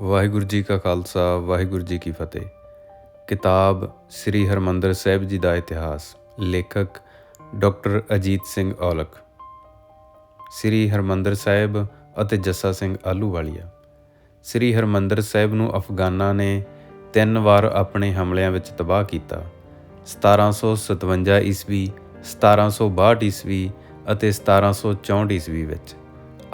ਵਾਹਿਗੁਰੂ ਜੀ ਕਾ ਖਾਲਸਾ, ਵਾਹਿਗੁਰੂ ਜੀ ਕੀ ਫਤਿਹ। ਕਿਤਾਬ ਸ੍ਰੀ ਹਰਮੰਦਰ ਸਾਹਿਬ ਜੀ ਦਾ ਇਤਿਹਾਸ, ਲੇਖਕ ਡਾਕਟਰ ਅਜੀਤ ਸਿੰਘ ਔਲਖ। ਸ੍ਰੀ ਹਰਮੰਦਰ ਸਾਹਿਬ ਅਤੇ ਜੱਸਾ ਸਿੰਘ ਆਲੂਵਾਲੀਆ ਸ੍ਰੀ ਹਰਮੰਦਰ ਸਾਹਿਬ ਨੂੰ ਅਫਗਾਨਾਂ ਨੇ ਤਿੰਨ ਵਾਰ ਆਪਣੇ ਹਮਲਿਆਂ ਵਿੱਚ ਤਬਾਹ ਕੀਤਾ। 1757 ਈਸਵੀ 1762 ਈਸਵੀ ਅਤੇ 1764 ਈਸਵੀ ਵਿੱਚ।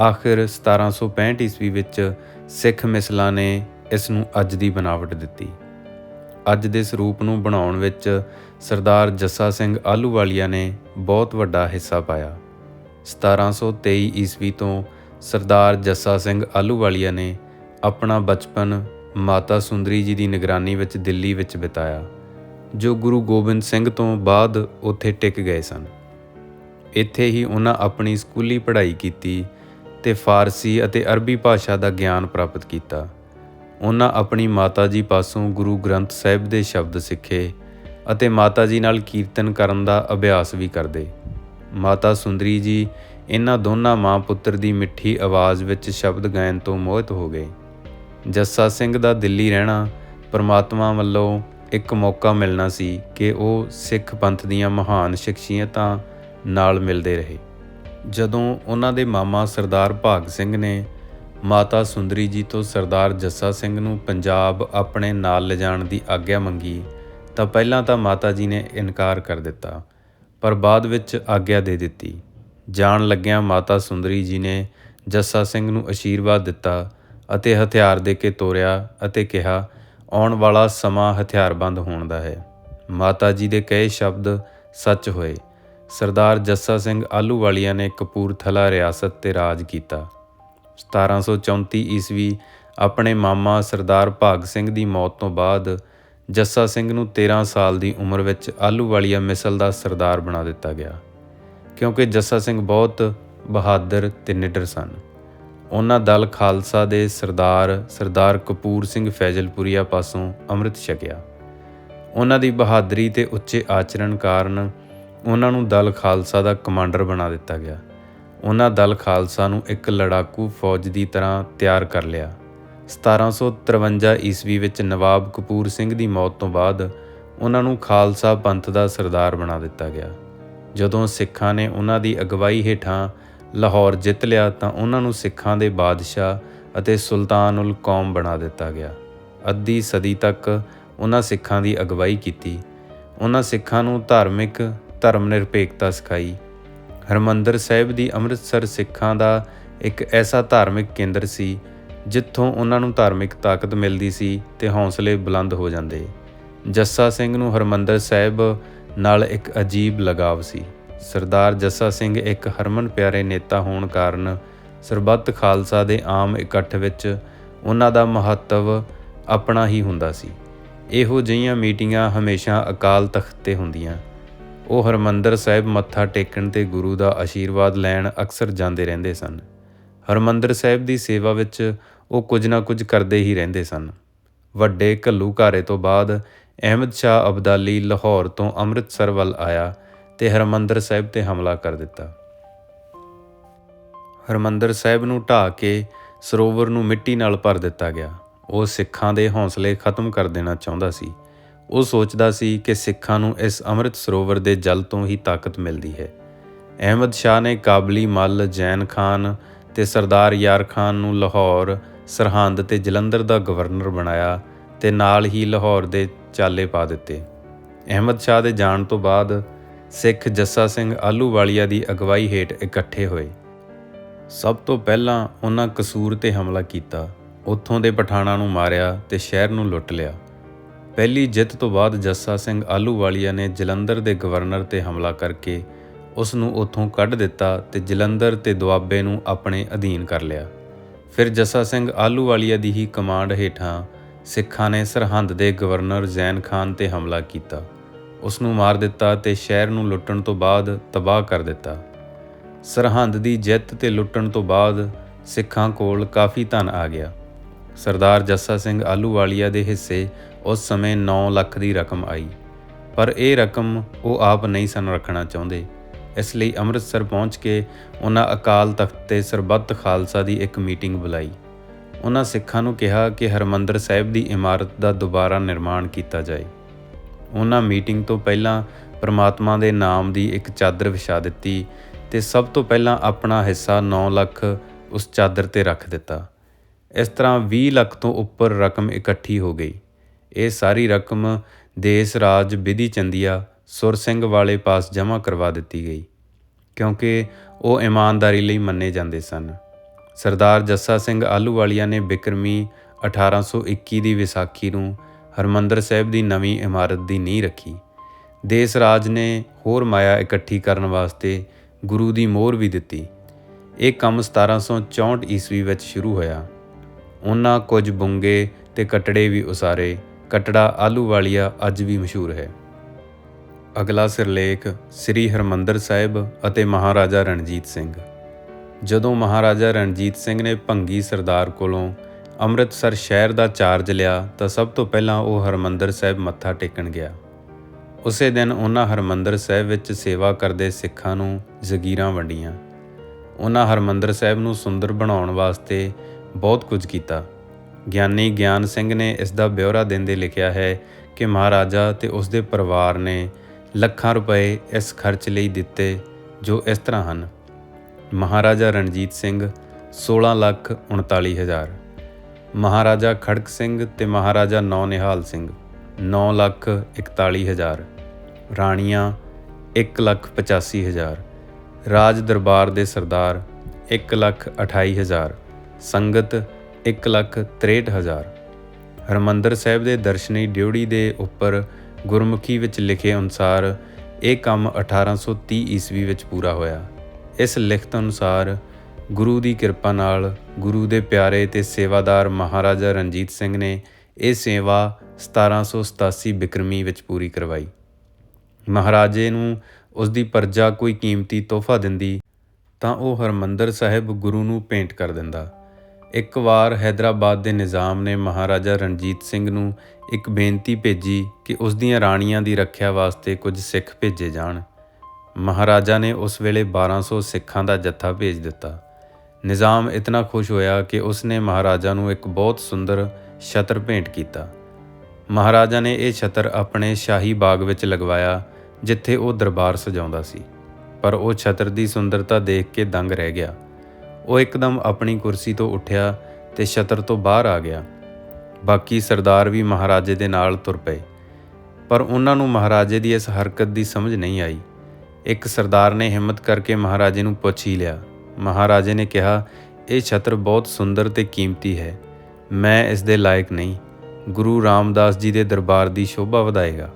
ਆਖਿਰ 1765 ਈਸਵੀ ਵਿੱਚ ਸਿੱਖ ਮਿਸਲਾਂ ਨੇ ਇਸ ਨੂੰ ਅੱਜ ਦੀ ਬਣਾਵਟ ਦਿੱਤੀ। ਅੱਜ ਦੇ ਸਰੂਪ ਨੂੰ ਬਣਾਉਣ ਵਿੱਚ ਸਰਦਾਰ ਜੱਸਾ ਸਿੰਘ ਆਲੂਵਾਲੀਆ ਨੇ ਬਹੁਤ ਵੱਡਾ ਹਿੱਸਾ ਪਾਇਆ। 1723 ਈਸਵੀ ਤੋਂ ਸਰਦਾਰ ਜੱਸਾ ਸਿੰਘ ਆਲੂਵਾਲੀਆ ਨੇ ਆਪਣਾ ਬਚਪਨ ਮਾਤਾ ਸੁੰਦਰੀ ਜੀ ਦੀ ਨਿਗਰਾਨੀ ਵਿੱਚ ਦਿੱਲੀ ਵਿੱਚ ਬਿਤਾਇਆ, ਜੋ ਗੁਰੂ ਗੋਬਿੰਦ ਸਿੰਘ ਤੋਂ ਬਾਅਦ ਉੱਥੇ ਟਿਕ ਗਏ ਸਨ। ਇੱਥੇ ਹੀ ਉਹਨਾਂ ਆਪਣੀ ਸਕੂਲੀ ਪੜ੍ਹਾਈ ਕੀਤੀ ਤੇ ਫਾਰਸੀ ਅਤੇ ਅਰਬੀ ਭਾਸ਼ਾ ਦਾ ਗਿਆਨ ਪ੍ਰਾਪਤ ਕੀਤਾ। ਉਹਨਾਂ ਆਪਣੀ ਮਾਤਾ ਜੀ ਪਾਸੋਂ ਗੁਰੂ ਗ੍ਰੰਥ ਸਾਹਿਬ ਦੇ ਸ਼ਬਦ ਸਿੱਖੇ ਅਤੇ ਮਾਤਾ ਜੀ ਨਾਲ ਕੀਰਤਨ ਕਰਨ ਦਾ ਅਭਿਆਸ ਵੀ ਕਰਦੇ। ਮਾਤਾ ਸੁੰਦਰੀ ਜੀ ਇਹਨਾਂ ਦੋਨਾਂ ਮਾਂ ਪੁੱਤਰ ਦੀ ਮਿੱਠੀ ਆਵਾਜ਼ ਵਿੱਚ ਸ਼ਬਦ ਗਾਇਨ ਤੋਂ ਮੋਹਿਤ ਹੋ ਗਏ। ਜੱਸਾ ਸਿੰਘ ਦਾ ਦਿੱਲੀ ਰਹਿਣਾ ਪਰਮਾਤਮਾ ਵੱਲੋਂ ਇੱਕ ਮੌਕਾ ਮਿਲਣਾ ਸੀ ਕਿ ਉਹ ਸਿੱਖ ਪੰਥ ਦੀਆਂ ਮਹਾਨ ਸ਼ਖਸੀਅਤਾਂ ਨਾਲ ਮਿਲਦੇ ਰਹੇ। ਜਦੋਂ ਉਹਨਾਂ ਦੇ ਮਾਮਾ ਸਰਦਾਰ ਭਾਗ ਸਿੰਘ ਨੇ ਮਾਤਾ ਸੁੰਦਰੀ ਜੀ ਤੋਂ ਸਰਦਾਰ ਜੱਸਾ ਸਿੰਘ ਨੂੰ ਪੰਜਾਬ ਆਪਣੇ ਨਾਲ ਲਿਜਾਣ ਦੀ ਆਗਿਆ ਮੰਗੀ, ਤਾਂ ਪਹਿਲਾਂ ਤਾਂ ਮਾਤਾ ਜੀ ਨੇ ਇਨਕਾਰ ਕਰ ਦਿੱਤਾ, ਪਰ ਬਾਅਦ ਵਿੱਚ ਆਗਿਆ ਦੇ ਦਿੱਤੀ। ਜਾਣ ਲੱਗਿਆਂ ਮਾਤਾ ਸੁੰਦਰੀ ਜੀ ਨੇ ਜੱਸਾ ਸਿੰਘ ਨੂੰ ਅਸ਼ੀਰਵਾਦ ਦਿੱਤਾ ਅਤੇ ਹਥਿਆਰ ਦੇ ਕੇ ਤੋਰਿਆ ਅਤੇ ਕਿਹਾ, ਆਉਣ ਵਾਲਾ ਸਮਾਂ ਹਥਿਆਰਬੰਦ ਹੋਣ ਦਾ ਹੈ। ਮਾਤਾ ਜੀ ਦੇ ਕਹੇ ਸ਼ਬਦ ਸੱਚ ਹੋਏ। ਸਰਦਾਰ ਜੱਸਾ ਸਿੰਘ ਆਲੂਵਾਲੀਆ ਨੇ ਕਪੂਰਥਲਾ ਰਿਆਸਤ ਤੇ ਰਾਜ ਕੀਤਾ। 1734 ਈਸਵੀ ਆਪਣੇ ਮਾਮਾ ਸਰਦਾਰ ਭਾਗ ਸਿੰਘ ਦੀ ਮੌਤ ਤੋਂ ਬਾਅਦ ਜੱਸਾ ਸਿੰਘ ਨੂੰ 13 ਸਾਲ ਦੀ ਉਮਰ ਵਿੱਚ ਆਲੂਵਾਲੀਆ ਮਿਸਲ ਦਾ ਸਰਦਾਰ ਬਣਾ ਦਿੱਤਾ ਗਿਆ। ਕਿਉਂਕਿ ਜੱਸਾ ਸਿੰਘ ਬਹੁਤ ਬਹਾਦਰ ਤੇ ਨਿਡਰ ਸਨ। ਉਹਨਾਂ ਦਲ ਖਾਲਸਾ ਦੇ ਸਰਦਾਰ ਸਰਦਾਰ ਕਪੂਰ ਸਿੰਘ ਫੈਜ਼ਲਪੁਰੀਆ ਪਾਸੋਂ ਅੰਮ੍ਰਿਤ ਛਕਿਆ। ਉਹਨਾਂ ਦੀ ਬਹਾਦਰੀ ਤੇ ਉੱਚੇ ਆਚਰਣ ਕਾਰਨ ਉਹਨਾਂ ਨੂੰ ਦਲ ਖਾਲਸਾ ਦਾ ਕਮਾਂਡਰ ਬਣਾ ਦਿੱਤਾ ਗਿਆ। ਉਹਨਾਂ ਦਲ ਖਾਲਸਾ ਨੂੰ ਇੱਕ ਲੜਾਕੂ ਫੌਜ ਦੀ ਤਰ੍ਹਾਂ ਤਿਆਰ ਕਰ ਲਿਆ। 1753 ਈਸਵੀ ਵਿੱਚ ਨਵਾਬ ਕਪੂਰ ਸਿੰਘ ਦੀ ਮੌਤ ਤੋਂ ਬਾਅਦ ਉਹਨਾਂ ਨੂੰ ਖਾਲਸਾ ਪੰਥ ਦਾ ਸਰਦਾਰ ਬਣਾ ਦਿੱਤਾ ਗਿਆ। ਜਦੋਂ ਸਿੱਖਾਂ ਨੇ ਉਹਨਾਂ ਦੀ ਅਗਵਾਈ ਹੇਠਾਂ ਲਾਹੌਰ ਜਿੱਤ ਲਿਆ ਤਾਂ ਉਹਨਾਂ ਨੂੰ ਸਿੱਖਾਂ ਦੇ ਬਾਦਸ਼ਾਹ ਅਤੇ ਸੁਲਤਾਨੁਲ ਕੌਮ ਬਣਾ ਦਿੱਤਾ ਗਿਆ। ਅੱਧੀ ਸਦੀ ਤੱਕ ਉਹਨਾਂ ਸਿੱਖਾਂ ਦੀ ਅਗਵਾਈ ਕੀਤੀ। ਉਹਨਾਂ ਸਿੱਖਾਂ ਨੂੰ ਧਾਰਮਿਕ ਧਰਮ ਨਿਰਪੇਖਤਾ ਸਿਖਾਈ। ਹਰਮੰਦਰ ਸਾਹਿਬ ਦੀ ਅੰਮ੍ਰਿਤਸਰ ਸਿੱਖਾਂ ਦਾ ਇੱਕ ਐਸਾ ਧਾਰਮਿਕ ਕੇਂਦਰ ਸੀ, ਜਿੱਥੋਂ ਉਹਨਾਂ ਨੂੰ ਧਾਰਮਿਕ ਤਾਕਤ ਮਿਲਦੀ ਸੀ ਤੇ ਹੌਸਲੇ ਬੁਲੰਦ ਹੋ ਜਾਂਦੇ। ਜੱਸਾ ਸਿੰਘ ਨੂੰ ਹਰਮੰਦਰ ਸਾਹਿਬ ਨਾਲ ਇੱਕ ਅਜੀਬ ਲਗਾਵ ਸੀ। ਸਰਦਾਰ ਜੱਸਾ ਸਿੰਘ ਇੱਕ ਹਰਮਨ ਪਿਆਰੇ ਨੇਤਾ ਹੋਣ ਕਾਰਨ ਸਰਬੱਤ ਖਾਲਸਾ ਦੇ ਆਮ ਇਕੱਠ ਵਿੱਚ ਉਹਨਾਂ ਦਾ ਮਹੱਤਵ ਆਪਣਾ ਹੀ ਹੁੰਦਾ ਸੀ। ਇਹੋ ਜਿਹੀਆਂ ਮੀਟਿੰਗਾਂ ਹਮੇਸ਼ਾ ਅਕਾਲ ਤਖਤ ਤੇ ਹੁੰਦੀਆਂ। ਉਹ ਹਰਮੰਦਰ ਸਾਹਿਬ ਮੱਥਾ ਟੇਕਣ ਤੇ ਗੁਰੂ ਦਾ ਆਸ਼ੀਰਵਾਦ ਲੈਣ ਅਕਸਰ ਜਾਂਦੇ ਰਹਿੰਦੇ ਸਨ। ਹਰਮੰਦਰ ਸਾਹਿਬ ਦੀ ਸੇਵਾ ਵਿੱਚ ਉਹ ਕੁਝ ਨਾ ਕੁਝ ਕਰਦੇ ਹੀ ਰਹਿੰਦੇ ਸਨ। ਵੱਡੇ ਘੱਲੂਘਾਰੇ ਤੋਂ ਬਾਅਦ ਅਹਿਮਦ ਸ਼ਾਹ ਅਬਦਾਲੀ ਲਾਹੌਰ ਤੋਂ ਅੰਮ੍ਰਿਤਸਰ ਵੱਲ ਆਇਆ ਤੇ ਹਰਮੰਦਰ ਸਾਹਿਬ ਤੇ ਹਮਲਾ ਕਰ ਦਿੱਤਾ। ਹਰਮੰਦਰ ਸਾਹਿਬ ਨੂੰ ਢਾ ਕੇ ਸਰੋਵਰ ਨੂੰ ਮਿੱਟੀ ਨਾਲ ਭਰ ਦਿੱਤਾ ਗਿਆ। ਉਹ ਸਿੱਖਾਂ ਦੇ ਹੌਸਲੇ ਖਤਮ ਕਰ ਦੇਣਾ ਚਾਹੁੰਦਾ ਸੀ। ਉਹ ਸੋਚਦਾ ਸੀ ਕਿ ਸਿੱਖਾਂ ਨੂੰ ਇਸ ਅੰਮ੍ਰਿਤ ਸਰੋਵਰ ਦੇ ਜਲ ਤੋਂ ਹੀ ਤਾਕਤ ਮਿਲਦੀ ਹੈ। ਅਹਿਮਦ ਸ਼ਾਹ ਨੇ ਕਾਬਲੀ ਮੱਲ, ਜੈਨ ਖਾਨ ਤੇ ਸਰਦਾਰ ਯਾਰ ਖਾਨ ਨੂੰ ਲਾਹੌਰ, ਸਰਹੰਦ ਤੇ ਜਲੰਧਰ ਦਾ ਗਵਰਨਰ ਬਣਾਇਆ ਤੇ ਨਾਲ ਹੀ ਲਾਹੌਰ ਦੇ ਚਾਲੇ ਪਾ ਦਿੱਤੇ। ਅਹਿਮਦ ਸ਼ਾਹ ਦੇ ਜਾਣ ਤੋਂ ਬਾਅਦ ਸਿੱਖ ਜੱਸਾ ਸਿੰਘ ਆਲੂਵਾਲੀਆ ਦੀ ਅਗਵਾਈ ਹੇਠ ਇਕੱਠੇ ਹੋਏ। ਸਭ ਤੋਂ ਪਹਿਲਾਂ ਉਹਨਾਂ ਕਸੂਰ ਤੇ ਹਮਲਾ ਕੀਤਾ। ਉੱਥੋਂ ਦੇ ਪਠਾਣਾਂ ਨੂੰ ਮਾਰਿਆ ਤੇ ਸ਼ਹਿਰ ਨੂੰ ਲੁੱਟ ਲਿਆ। ਪਹਿਲੀ ਜਿੱਤ ਤੋਂ ਬਾਅਦ ਜੱਸਾ ਸਿੰਘ ਆਲੂਵਾਲੀਆ ਨੇ ਜਲੰਧਰ ਦੇ ਗਵਰਨਰ ਤੇ ਹਮਲਾ ਕਰਕੇ ਉਸ ਨੂੰ ਉੱਥੋਂ ਕੱਢ ਦਿੱਤਾ ਤੇ ਜਲੰਧਰ ਤੇ ਦੁਆਬੇ ਨੂੰ ਆਪਣੇ ਅਧੀਨ ਕਰ ਲਿਆ। ਫਿਰ ਜੱਸਾ ਸਿੰਘ ਆਲੂਵਾਲੀਆ ਦੀ ਹੀ ਕਮਾਂਡ ਹੇਠਾਂ ਸਿੱਖਾਂ ਨੇ ਸਰਹੰਦ ਦੇ ਗਵਰਨਰ ਜ਼ੈਨ ਖਾਨ ਤੇ ਹਮਲਾ ਕੀਤਾ। ਉਸ ਨੂੰ ਮਾਰ ਦਿੱਤਾ ਤੇ ਸ਼ਹਿਰ ਨੂੰ ਲੁੱਟਣ ਤੋਂ ਬਾਅਦ ਤਬਾਹ ਕਰ ਦਿੱਤਾ। ਸਰਹੰਦ ਦੀ ਜਿੱਤ ਤੇ ਲੁੱਟਣ ਤੋਂ ਬਾਅਦ ਸਿੱਖਾਂ ਕੋਲ ਕਾਫੀ ਧਨ ਆ ਗਿਆ। ਸਰਦਾਰ ਜੱਸਾ ਸਿੰਘ ਆਲੂਵਾਲੀਆ ਦੇ ਹਿੱਸੇ ਉਸ ਸਮੇਂ 9 ਲੱਖ ਦੀ ਰਕਮ ਆਈ। ਪਰ ਇਹ ਰਕਮ ਉਹ ਆਪ ਨਹੀਂ ਸਨ ਰੱਖਣਾ ਚਾਹੁੰਦੇ। ਇਸ ਲਈ ਅੰਮ੍ਰਿਤਸਰ ਪਹੁੰਚ ਕੇ ਉਹਨਾਂ ਅਕਾਲ ਤਖਤ ਤੇ ਸਰਬੱਤ ਖਾਲਸਾ ਦੀ ਇੱਕ ਮੀਟਿੰਗ ਬੁਲਾਈ। ਉਹਨਾਂ ਸਿੱਖਾਂ ਨੂੰ ਕਿਹਾ ਕਿ ਹਰਮੰਦਰ ਸਾਹਿਬ ਦੀ ਇਮਾਰਤ ਦਾ ਦੁਬਾਰਾ ਨਿਰਮਾਣ ਕੀਤਾ ਜਾਏ। ਉਹਨਾਂ ਮੀਟਿੰਗ ਤੋਂ ਪਹਿਲਾਂ ਪ੍ਰਮਾਤਮਾ ਦੇ ਨਾਮ ਦੀ ਇੱਕ ਚਾਦਰ ਵਿਛਾ ਦਿੱਤੀ ਤੇ ਸਭ ਤੋਂ ਪਹਿਲਾਂ ਆਪਣਾ ਹਿੱਸਾ 9 ਲੱਖ ਉਸ ਚਾਦਰ ਤੇ ਰੱਖ ਦਿੱਤਾ। ਇਸ ਤਰ੍ਹਾਂ 20 ਲੱਖ ਤੋਂ ਉੱਪਰ ਰਕਮ ਇਕੱਠੀ ਹੋ ਗਈ। ਇਹ ਸਾਰੀ ਰਕਮ ਦੇਸ ਰਾਜ ਵਿਧੀ ਚੰਦੀਆ ਸੁਰ ਸਿੰਘ ਵਾਲੇ ਪਾਸ ਜਮ੍ਹਾਂ ਕਰਵਾ ਦਿੱਤੀ ਗਈ, ਕਿਉਂਕਿ ਉਹ ਇਮਾਨਦਾਰੀ ਲਈ ਮੰਨੇ ਜਾਂਦੇ ਸਨ। ਸਰਦਾਰ ਜੱਸਾ ਸਿੰਘ ਆਲੂਵਾਲੀਆ ਨੇ ਬਿਕਰਮੀ 1821 ਦੀ ਵਿਸਾਖੀ ਨੂੰ ਹਰਮੰਦਰ ਸਾਹਿਬ ਦੀ ਨਵੀਂ ਇਮਾਰਤ ਦੀ ਨੀਂਹ ਰੱਖੀ। ਦੇਸ ਰਾਜ ਨੇ ਹੋਰ ਮਾਇਆ ਇਕੱਠੀ ਕਰਨ ਵਾਸਤੇ ਗੁਰੂ ਦੀ ਮੋਹਰ ਵੀ ਦਿੱਤੀ। ਇਹ ਕੰਮ 1764 ਈਸਵੀ ਵਿੱਚ ਸ਼ੁਰੂ ਹੋਇਆ। ਉਹਨਾਂ ਕੁਝ ਬੁੰਗੇ ਤੇ ਕਟੜੇ ਵੀ ਉਸਾਰੇ। ਕਟੜਾ ਆਲੂਵਾਲੀਆ ਅੱਜ ਵੀ ਮਸ਼ਹੂਰ ਹੈ। ਅਗਲਾ ਸਿਰਲੇਖ ਸ੍ਰੀ ਹਰਮੰਦਰ ਸਾਹਿਬ ਅਤੇ ਮਹਾਰਾਜਾ ਰਣਜੀਤ ਸਿੰਘ। ਜਦੋਂ ਮਹਾਰਾਜਾ ਰਣਜੀਤ ਸਿੰਘ ਨੇ ਭੰਗੀ ਸਰਦਾਰ ਕੋਲੋਂ ਅੰਮ੍ਰਿਤਸਰ ਸ਼ਹਿਰ ਦਾ ਚਾਰਜ ਲਿਆ ਤਾਂ ਸਭ ਤੋਂ ਪਹਿਲਾਂ ਉਹ ਹਰਮੰਦਰ ਸਾਹਿਬ ਮੱਥਾ ਟੇਕਣ ਗਿਆ। ਉਸੇ ਦਿਨ ਉਹਨਾਂ ਹਰਮੰਦਰ ਸਾਹਿਬ ਵਿੱਚ ਸੇਵਾ ਕਰਦੇ ਸਿੱਖਾਂ ਨੂੰ ਜ਼ਗੀਰਾਂ ਵੰਡੀਆਂ। ਉਹਨਾਂ ਹਰਮੰਦਰ ਸਾਹਿਬ ਨੂੰ ਸੁੰਦਰ ਬਣਾਉਣ ਵਾਸਤੇ ਬਹੁਤ ਕੁਝ ਕੀਤਾ। ਗਿਆਨੀ ਗਿਆਨ ਸਿੰਘ ਨੇ ਇਸ ਦਾ ਬਿਉਰਾ ਦਿੰਦੇ ਲਿਖਿਆ ਹੈ ਕਿ ਮਹਾਰਾਜਾ ਤੇ ਉਸ ਦੇ ਪਰਿਵਾਰ ਨੇ ਲੱਖਾਂ ਰੁਪਏ ਇਸ ਖਰਚ ਲਈ ਦਿੱਤੇ, ਜੋ ਇਸ ਤਰ੍ਹਾਂ ਹਨ। ਮਹਾਰਾਜਾ ਰਣਜੀਤ ਸਿੰਘ 16 ਲੱਖ 39 ਹਜ਼ਾਰ। ਮਹਾਰਾਜਾ ਖੜਕ ਸਿੰਘ ਤੇ ਮਹਾਰਾਜਾ ਨੌ ਨਿਹਾਲ ਸਿੰਘ 9 ਲੱਖ 41 ਹਜ਼ਾਰ। ਰਾਣੀਆਂ 1 ਲੱਖ 85 ਹਜ਼ਾਰ। ਰਾਜ ਦਰਬਾਰ ਦੇ ਸਰਦਾਰ 1 ਲੱਖ 28 ਹਜ਼ਾਰ। ਸੰਗਤ 1 ਲੱਖ 63 ਹਜ਼ਾਰ। ਹਰਮੰਦਰ ਸਾਹਿਬ ਦੇ ਦਰਸ਼ਨੀ ਡਿਉੜੀ ਦੇ ਉੱਪਰ ਗੁਰਮੁਖੀ ਵਿੱਚ ਲਿਖੇ ਅਨੁਸਾਰ ਇਹ ਕੰਮ 1830 ਈਸਵੀ ਵਿੱਚ ਪੂਰਾ ਹੋਇਆ। ਇਸ ਲਿਖਤ ਅਨੁਸਾਰ ਗੁਰੂ ਦੀ ਕਿਰਪਾ ਨਾਲ ਗੁਰੂ ਦੇ ਪਿਆਰੇ ਤੇ ਸੇਵਾਦਾਰ ਮਹਾਰਾਜਾ ਰਣਜੀਤ ਸਿੰਘ ਨੇ ਇਹ ਸੇਵਾ 1787 ਬਿਕਰਮੀ ਵਿੱਚ ਪੂਰੀ ਕਰਵਾਈ। ਮਹਾਰਾਜੇ ਨੂੰ ਉਸ ਦੀ ਪਰਜਾ ਕੋਈ ਕੀਮਤੀ ਤੋਹਫਾ ਦਿੰਦੀ ਤਾਂ ਉਹ ਹਰਮੰਦਰ ਸਾਹਿਬ ਗੁਰੂ ਨੂੰ ਭੇਂਟ ਕਰ ਦਿੰਦਾ। ਇੱਕ ਵਾਰ ਹੈਦਰਾਬਾਦ ਦੇ ਨਿਜ਼ਾਮ ਨੇ ਮਹਾਰਾਜਾ ਰਣਜੀਤ ਸਿੰਘ ਨੂੰ ਇੱਕ ਬੇਨਤੀ ਭੇਜੀ ਕਿ ਉਸ ਦੀਆਂ ਰਾਣੀਆਂ ਦੀ ਰੱਖਿਆ ਵਾਸਤੇ ਕੁਝ ਸਿੱਖ ਭੇਜੇ ਜਾਣ। ਮਹਾਰਾਜਾ ਨੇ ਉਸ ਵੇਲੇ 1200 ਸਿੱਖਾਂ ਦਾ ਜੱਥਾ ਭੇਜ ਦਿੱਤਾ। ਨਿਜ਼ਾਮ ਇਤਨਾ ਖੁਸ਼ ਹੋਇਆ ਕਿ ਉਸ ਨੇ ਮਹਾਰਾਜਾ ਨੂੰ ਇੱਕ ਬਹੁਤ ਸੁੰਦਰ ਛਤਰ ਭੇਂਟ ਕੀਤਾ। ਮਹਾਰਾਜਾ ਨੇ ਇਹ ਛਤਰ ਆਪਣੇ ਸ਼ਾਹੀ ਬਾਗ ਵਿੱਚ ਲਗਵਾਇਆ, ਜਿੱਥੇ ਉਹ ਦਰਬਾਰ ਸਜਾਉਂਦਾ ਸੀ। ਪਰ ਉਹ ਛਤਰ ਦੀ ਸੁੰਦਰਤਾ ਦੇਖ ਕੇ ਦੰਗ ਰਹਿ ਗਿਆ। ਉਹ ਇੱਕਦਮ ਆਪਣੀ ਕੁਰਸੀ ਤੋਂ ਉੱਠਿਆ ਤੇ ਛਤਰ ਤੋਂ ਬਾਹਰ ਆ ਗਿਆ। ਬਾਕੀ ਸਰਦਾਰ ਵੀ ਮਹਾਰਾਜੇ ਦੇ ਨਾਲ ਤੁਰ ਪਏ। ਪਰ ਉਹਨਾਂ ਨੂੰ ਮਹਾਰਾਜੇ ਦੀ ਇਸ ਹਰਕਤ ਦੀ ਸਮਝ ਨਹੀਂ ਆਈ। ਇੱਕ ਸਰਦਾਰ ਨੇ ਹਿੰਮਤ ਕਰਕੇ ਮਹਾਰਾਜੇ ਨੂੰ ਪੁੱਛ ਹੀ ਲਿਆ। ਮਹਾਰਾਜੇ ਨੇ ਕਿਹਾ, ਇਹ ਛਤਰ ਬਹੁਤ ਸੁੰਦਰ ਤੇ ਕੀਮਤੀ ਹੈ। ਮੈਂ ਇਸ ਦੇ ਲਾਇਕ ਨਹੀਂ। ਗੁਰੂ ਰਾਮਦਾਸ ਜੀ ਦੇ ਦਰਬਾਰ ਦੀ ਸ਼ੋਭਾ ਵਧਾਏਗਾ।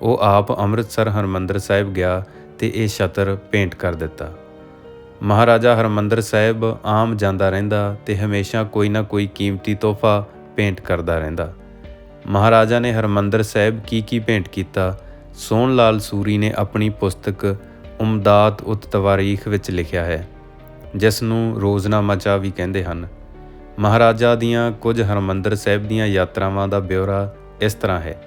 ਉਹ ਆਪ ਅੰਮ੍ਰਿਤਸਰ ਹਰਮੰਦਰ ਸਾਹਿਬ ਗਿਆ ਤੇ ਇਹ ਛਤਰ ਪੇਂਟ ਕਰ ਦਿੱਤਾ। ਮਹਾਰਾਜਾ ਹਰਮੰਦਰ ਸਾਹਿਬ ਆਮ ਜਾਂਦਾ ਰਹਿੰਦਾ ਤੇ ਹਮੇਸ਼ਾ ਕੋਈ ਨਾ ਕੋਈ ਕੀਮਤੀ ਤੋਹਫਾ ਭੇਂਟ ਕਰਦਾ ਰਹਿੰਦਾ। ਮਹਾਰਾਜਾ ਨੇ ਹਰਮੰਦਰ ਸਾਹਿਬ ਕੀ ਕੀ ਭੇਂਟ ਕੀਤਾ? ਸੋਹਣ ਲਾਲ ਸੂਰੀ ਨੇ ਆਪਣੀ ਪੁਸਤਕ ਉਮਦਾਤ ਉਤ ਤਵਾਰੀਖ ਵਿੱਚ ਲਿਖਿਆ ਹੈ, ਜਿਸ ਨੂੰ ਰੋਜ਼ਨਾਮਾ ਚਾ ਵੀ ਕਹਿੰਦੇ ਹਨ। ਮਹਾਰਾਜਾ ਦੀਆਂ ਕੁਝ ਹਰਮੰਦਰ ਸਾਹਿਬ ਦੀਆਂ ਯਾਤਰਾਵਾਂ ਦਾ ਬਿਉਰਾ ਇਸ ਤਰ੍ਹਾਂ ਹੈ।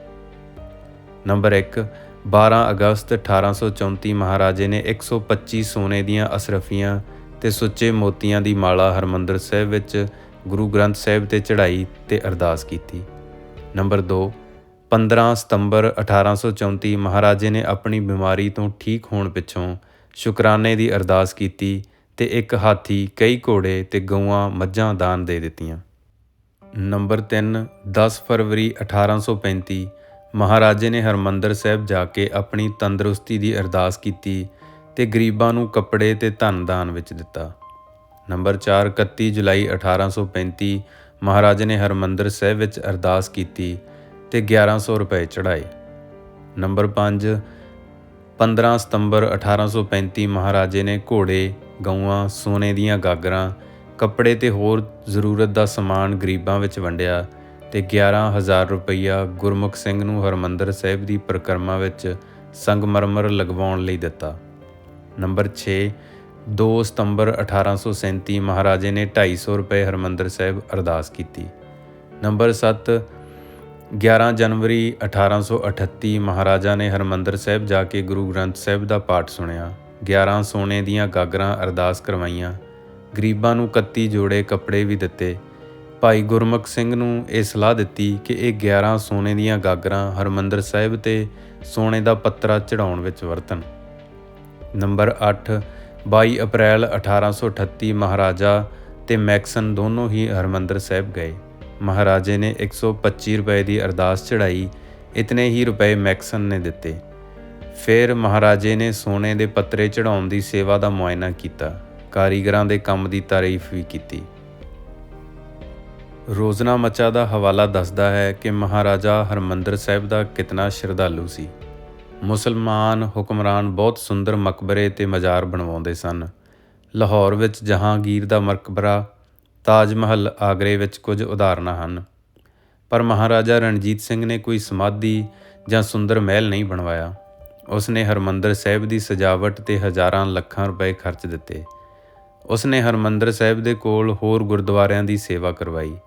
ਨੰਬਰ 1 12 ਅਗਸਤ 1834 ਮਹਾਰਾਜੇ ਨੇ 125 ਸੋਨੇ ਦੀਆਂ ਅਸਰਫੀਆਂ ਤੇ ਸੁੱਚੇ ਮੋਤੀਆਂ ਦੀ ਮਾਲਾ ਹਰਮੰਦਰ ਸਾਹਿਬ ਵਿੱਚ ਗੁਰੂ ਗ੍ਰੰਥ ਸਾਹਿਬ ਤੇ ਚੜ੍ਹਾਈ ਤੇ ਅਰਦਾਸ ਕੀਤੀ। ਨੰਬਰ 2 15 ਸਤੰਬਰ 1834 ਮਹਾਰਾਜੇ ਨੇ ਆਪਣੀ ਬਿਮਾਰੀ ਤੋਂ ਠੀਕ ਹੋਣ ਪਿੱਛੋਂ ਸ਼ੁਕਰਾਨੇ ਦੀ ਅਰਦਾਸ ਕੀਤੀ ਤੇ ਇੱਕ ਹਾਥੀ, ਕਈ ਘੋੜੇ ਤੇ ਗਊਆਂ ਮੱਝਾਂ ਦਾਨ ਦੇ ਦਿੱਤੀਆਂ। ਨੰਬਰ 3 10 ਫਰਵਰੀ 1835 ਮਹਾਰਾਜੇ ਨੇ ਹਰਮੰਦਰ ਸਾਹਿਬ ਜਾ ਕੇ ਆਪਣੀ ਤੰਦਰੁਸਤੀ ਦੀ ਅਰਦਾਸ ਕੀਤੀ ਤੇ ਗਰੀਬਾਂ ਨੂੰ ਕੱਪੜੇ ਤੇ ਧਨ ਦਾਨ ਵਿੱਚ ਦਿੱਤਾ। ਨੰਬਰ 4 31 ਜੁਲਾਈ 1835 ਮਹਾਰਾਜੇ ਨੇ ਹਰਮੰਦਰ ਸਾਹਿਬ ਵਿੱਚ ਅਰਦਾਸ ਕੀਤੀ ਤੇ 1100 ਰੁਪਏ ਚੜਾਏ ਨੰਬਰ 5 15 ਸਤੰਬਰ 1835 ਮਹਾਰਾਜੇ ਨੇ ਘੋੜੇ, ਗਊਆਂ, ਸੋਨੇ ਦੀਆਂ ਗਾਗਰਾਂ, ਕੱਪੜੇ ਤੇ ਹੋਰ ਜ਼ਰੂਰਤ ਦਾ ਸਮਾਨ ਗਰੀਬਾਂ ਵਿੱਚ ਵੰਡਿਆ ਤੇ 11000 ਰੁਪਈਆ ਗੁਰਮੁਖ ਸਿੰਘ ਨੂੰ ਹਰਮੰਦਰ ਸਾਹਿਬ ਦੀ ਪ੍ਰਕਰਮਾ ਵਿੱਚ ਸੰਗਮਰਮਰ ਲਗਵਾਉਣ ਲਈ ਦਿੱਤਾ। ਨੰਬਰ 6 2 ਸਤੰਬਰ 1837 ਮਹਾਰਾਜੇ ਨੇ 250 ਰੁਪਏ ਹਰਮੰਦਰ ਸਾਹਿਬ ਅਰਦਾਸ ਕੀਤੀ। ਨੰਬਰ 7 11 ਜਨਵਰੀ 1838 ਮਹਾਰਾਜਾ ਨੇ ਹਰਮੰਦਰ ਸਾਹਿਬ ਜਾ ਕੇ ਗੁਰੂ ਗ੍ਰੰਥ ਸਾਹਿਬ ਦਾ ਪਾਠ ਸੁਣਿਆ। 11 ਸੋਨੇ ਦੀਆਂ ਗਾਗਰਾਂ ਅਰਦਾਸ ਕਰਵਾਈਆਂ। ਗਰੀਬਾਂ ਨੂੰ 31 ਜੋੜੇ ਕੱਪੜੇ ਵੀ ਦਿੱਤੇ। ਭਾਈ ਗੁਰਮੁਖ ਸਿੰਘ ਨੂੰ ਇਹ ਸਲਾਹ ਦਿੱਤੀ ਕਿ ਇਹ 11 ਸੋਨੇ ਦੀਆਂ ਗਾਗਰਾਂ ਹਰਮੰਦਰ ਸਾਹਿਬ ਤੇ ਸੋਨੇ ਦਾ ਪੱਤਰਾ ਚੜਾਉਣ ਵਿੱਚ ਵਰਤਣ। ਨੰਬਰ 8 22 ਅਪ੍ਰੈਲ 1838 ਮਹਾਰਾਜਾ ਤੇ ਮੈਕਸਨ ਦੋਨੋਂ ਹੀ ਹਰਮੰਦਰ ਸਾਹਿਬ ਗਏ। ਮਹਾਰਾਜੇ ਨੇ 125 ਰੁਪਏ ਦੀ ਅਰਦਾਸ ਚੜਾਈ ਇਤਨੇ ਹੀ ਰੁਪਏ ਮੈਕਸਨ ਨੇ ਦਿੱਤੇ। ਫਿਰ ਮਹਾਰਾਜੇ ਨੇ ਸੋਨੇ ਦੇ ਪੱਤਰੇ ਚੜਾਉਣ ਦੀ ਸੇਵਾ ਦਾ ਮੁਆਇਨਾ ਕੀਤਾ। ਕਾਰੀਗਰਾਂ ਦੇ ਕੰਮ ਦੀ ਤਾਰੀਫ ਵੀ ਕੀਤੀ। ਰੋਜ਼ਨਾ ਮਚਾ ਦਾ ਹਵਾਲਾ ਦੱਸਦਾ ਹੈ ਕਿ ਮਹਾਰਾਜਾ ਹਰਮੰਦਰ ਸਾਹਿਬ ਦਾ ਕਿਤਨਾ ਸ਼ਰਧਾਲੂ ਸੀ। ਮੁਸਲਮਾਨ ਹੁਕਮਰਾਨ ਬਹੁਤ ਸੁੰਦਰ ਮਕਬਰੇ ਤੇ ਮਜ਼ਾਰ ਬਣਵਾਉਂਦੇ ਸਨ। ਲਾਹੌਰ ਵਿੱਚ ਜਹਾਂਗੀਰ ਦਾ ਮਕਬਰਾ, ਤਾਜ ਮਹਲ ਆਗਰੇ ਵਿੱਚ ਕੁਝ ਉਦਾਹਰਨਾਂ ਹਨ। ਪਰ ਮਹਾਰਾਜਾ ਰਣਜੀਤ ਸਿੰਘ ਨੇ ਕੋਈ ਸਮਾਧੀ ਜਾਂ ਸੁੰਦਰ ਮਹਿਲ ਨਹੀਂ ਬਣਵਾਇਆ। ਉਸ ਨੇ ਹਰਮੰਦਰ ਸਾਹਿਬ ਦੀ ਸਜਾਵਟ ਤੇ ਹਜ਼ਾਰਾਂ ਲੱਖਾਂ ਰੁਪਏ ਖਰਚ ਦਿੱਤੇ। ਉਸ ਨੇ ਹਰਮੰਦਰ ਸਾਹਿਬ ਦੇ ਕੋਲ ਹੋਰ ਗੁਰਦੁਆਰਿਆਂ ਦੀ ਸੇਵਾ ਕਰਵਾਈ।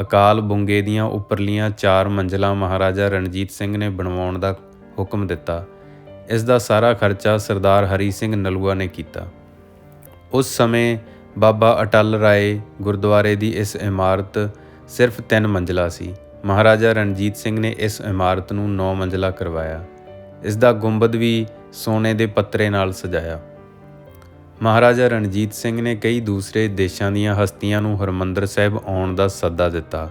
ਅਕਾਲ ਬੁੰਗੇ ਦੀਆਂ ਉੱਪਰਲੀਆਂ ਚਾਰ ਮੰਜ਼ਲਾਂ ਮਹਾਰਾਜਾ ਰਣਜੀਤ ਸਿੰਘ ਨੇ ਬਣਵਾਉਣ ਦਾ ਹੁਕਮ ਦਿੱਤਾ। ਇਸ ਦਾ ਸਾਰਾ ਖਰਚਾ ਸਰਦਾਰ ਹਰੀ ਸਿੰਘ ਨਲੂਆ ਨੇ ਕੀਤਾ। ਉਸ ਸਮੇਂ ਬਾਬਾ ਅਟਲ ਰਾਏ ਗੁਰਦੁਆਰੇ ਦੀ ਇਸ ਇਮਾਰਤ ਸਿਰਫ 3 ਮੰਜ਼ਲਾ ਸੀ। ਮਹਾਰਾਜਾ ਰਣਜੀਤ ਸਿੰਘ ਨੇ ਇਸ ਇਮਾਰਤ ਨੂੰ 9 ਮੰਜ਼ਲਾ ਕਰਵਾਇਆ। ਇਸ ਦਾ ਗੁੰਬਦ ਵੀ ਸੋਨੇ ਦੇ ਪੱਤਰੇ ਨਾਲ ਸਜਾਇਆ। ਮਹਾਰਾਜਾ ਰਣਜੀਤ ਸਿੰਘ ਨੇ ਕਈ ਦੂਸਰੇ ਦੇਸ਼ਾਂ ਦੀਆਂ ਹਸਤੀਆਂ ਨੂੰ ਹਰਮੰਦਰ ਸਾਹਿਬ ਆਉਣ ਦਾ ਸੱਦਾ ਦਿੱਤਾ।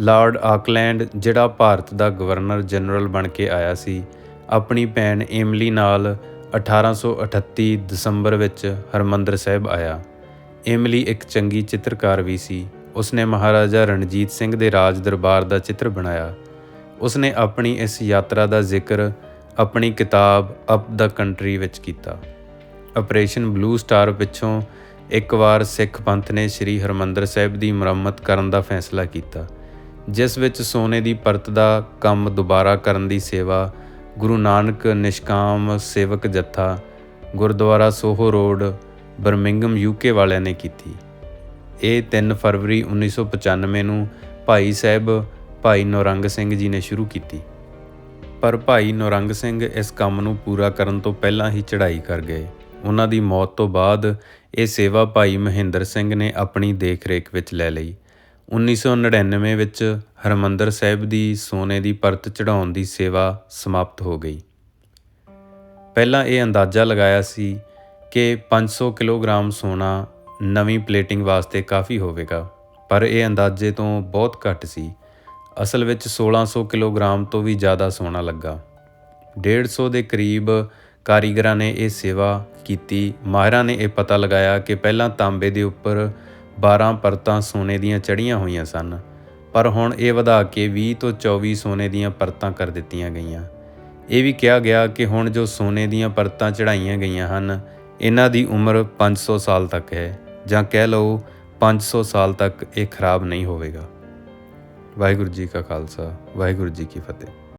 ਲਾਰਡ ਆਕਲੈਂਡ, ਜਿਹੜਾ ਭਾਰਤ ਦਾ ਗਵਰਨਰ ਜਨਰਲ ਬਣ ਕੇ ਆਇਆ ਸੀ, ਆਪਣੀ ਭੈਣ ਏਮਲੀ ਨਾਲ 1838 ਦਸੰਬਰ ਵਿੱਚ ਹਰਮੰਦਰ ਸਾਹਿਬ ਆਇਆ। ਏਮਲੀ ਇੱਕ ਚੰਗੀ ਚਿੱਤਰਕਾਰ ਵੀ ਸੀ। ਉਸਨੇ ਮਹਾਰਾਜਾ ਰਣਜੀਤ ਸਿੰਘ ਦੇ ਰਾਜ ਦਰਬਾਰ ਦਾ ਚਿੱਤਰ ਬਣਾਇਆ। ਉਸਨੇ ਆਪਣੀ ਇਸ ਯਾਤਰਾ ਦਾ ਜ਼ਿਕਰ ਆਪਣੀ ਕਿਤਾਬ ਅਪ ਦਾ ਕੰਟਰੀ ਵਿੱਚ ਕੀਤਾ। ਆਪਰੇਸ਼ਨ ਬਲੂ ਸਟਾਰ ਪਿੱਛੋਂ ਇੱਕ ਵਾਰ ਸਿੱਖ ਪੰਥ ਨੇ ਸ੍ਰੀ ਹਰਮੰਦਰ ਸਾਹਿਬ ਦੀ ਮੁਰੰਮਤ ਕਰਨ ਦਾ ਫੈਸਲਾ ਕੀਤਾ, ਜਿਸ ਵਿੱਚ ਸੋਨੇ ਦੀ ਪਰਤ ਦਾ ਕੰਮ ਦੁਬਾਰਾ ਕਰਨ ਦੀ ਸੇਵਾ, ਗੁਰੂ ਨਾਨਕ ਨਿਸ਼ਕਾਮ ਸੇਵਕ ਜੱਥਾ, gurdwara Soho road Birmingham UK ਵਾਲਿਆਂ ਨੇ ਕੀਤੀ। ਇਹ 3 ਫਰਵਰੀ 1995 ਨੂੰ ਭਾਈ ਸਾਹਿਬ ਭਾਈ ਨੌਰੰਗ ਸਿੰਘ ਜੀ ਨੇ ਸ਼ੁਰੂ ਕੀਤੀ। ਪਰ ਭਾਈ ਨੌਰੰਗ ਸਿੰਘ ਇਸ ਕੰਮ ਨੂੰ ਪੂਰਾ ਕਰਨ ਤੋਂ ਪਹਿਲਾਂ ਹੀ ਚੜ੍ਹਾਈ ਕਰ ਗਏ। ਉਹਨਾਂ ਦੀ ਮੌਤ ਤੋਂ ਬਾਅਦ ਇਹ ਸੇਵਾ ਭਾਈ ਮਹਿੰਦਰ ਸਿੰਘ ਨੇ ਆਪਣੀ ਦੇਖ-ਰੇਖ ਵਿੱਚ ਲੈ ਲਈ। 1999 ਵਿੱਚ ਹਰਮੰਦਰ ਸਾਹਿਬ ਦੀ ਸੋਨੇ ਦੀ ਪਰਤ ਚੜਾਉਣ ਦੀ ਸੇਵਾ ਸਮਾਪਤ ਹੋ ਗਈ। ਪਹਿਲਾਂ ਇਹ ਅੰਦਾਜ਼ਾ ਲਗਾਇਆ ਸੀ ਕਿ 500 ਕਿਲੋਗ੍ਰਾਮ ਸੋਨਾ ਨਵੀਂ ਪਲੇਟਿੰਗ ਵਾਸਤੇ ਕਾਫੀ ਹੋਵੇਗਾ, ਪਰ ਇਹ ਅੰਦਾਜ਼ੇ ਤੋਂ ਬਹੁਤ ਘੱਟ ਸੀ। ਅਸਲ ਵਿੱਚ 1600 ਕਿਲੋਗ੍ਰਾਮ ਤੋਂ ਵੀ ਜ਼ਿਆਦਾ ਸੋਨਾ ਲੱਗਾ। 150 ਦੇ ਕਰੀਬ ਕਾਰੀਗਰਾਂ ਨੇ ਇਹ ਸੇਵਾ ਕੀਤੀ। ਮਾਹਿਰਾਂ ਨੇ ਇਹ ਪਤਾ ਲਗਾਇਆ ਕਿ ਪਹਿਲਾਂ ਤਾਂਬੇ ਦੇ ਉੱਪਰ 12 ਪਰਤਾਂ ਸੋਨੇ ਦੀਆਂ ਚੜੀਆਂ ਹੋਈਆਂ ਸਨ, ਪਰ ਹੁਣ ਇਹ ਵਧਾ ਕੇ 20 ਤੋਂ 24 ਸੋਨੇ ਦੀਆਂ ਪਰਤਾਂ ਕਰ ਦਿੱਤੀਆਂ ਗਈਆਂ। ਇਹ ਵੀ ਕਿਹਾ ਗਿਆ ਕਿ ਹੁਣ ਜੋ ਸੋਨੇ ਦੀਆਂ ਪਰਤਾਂ ਚੜਾਈਆਂ ਗਈਆਂ ਹਨ, ਇਹਨਾਂ ਦੀ ਉਮਰ 500 ਸਾਲ ਤੱਕ ਹੈ, ਜਾਂ ਕਹਿ ਲਓ 500 ਸਾਲ ਤੱਕ ਇਹ ਖਰਾਬ ਨਹੀਂ ਹੋਵੇਗਾ। ਵਾਹਿਗੁਰੂ ਜੀ ਕਾ ਖਾਲਸਾ, ਵਾਹਿਗੁਰੂ ਜੀ ਕੀ ਫਤਿਹ।